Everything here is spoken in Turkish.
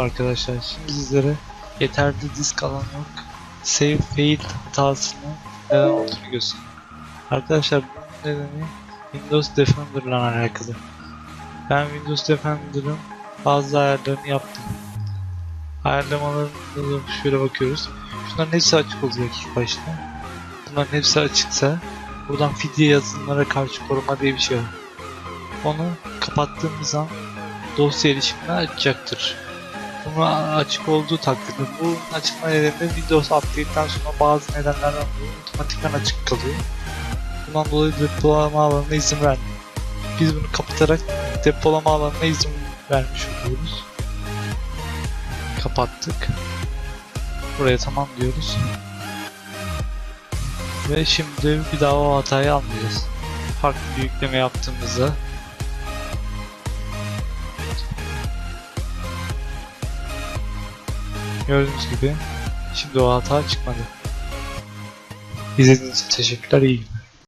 Arkadaşlar. Şimdi sizlere yeterli disk alan yok. Save failed hatasını neden olduğunu göstereyim. Arkadaşlar bunun nedeni Windows Defender'la alakalı. Ben Windows Defender'ın bazı ayarlarını yaptım. Ayarlamalarına da şöyle bakıyoruz. Şunların hepsi açık olacak ilk başta. Bunların hepsi açıksa buradan fidye yazılımlara karşı koruma diye bir şey var. Onu kapattığımız zaman dosya erişimini açacaktır. Bunu açık olduğu takdirde bu açık nedeni Windows update'den sonra bazı nedenlerden dolayı otomatikman açık kalıyor. Bundan dolayı depolama alanına izin vermiyor. Biz bunu kapatarak depolama alanına izin vermiş oluyoruz. Kapattık. Buraya tamam diyoruz. Ve şimdi bir daha o hatayı almayacağız. Farklı bir yükleme yaptığımızda Gördüğünüz gibi şimdi o hata çıkmadı. İzlediğiniz için teşekkürler, iyi günler.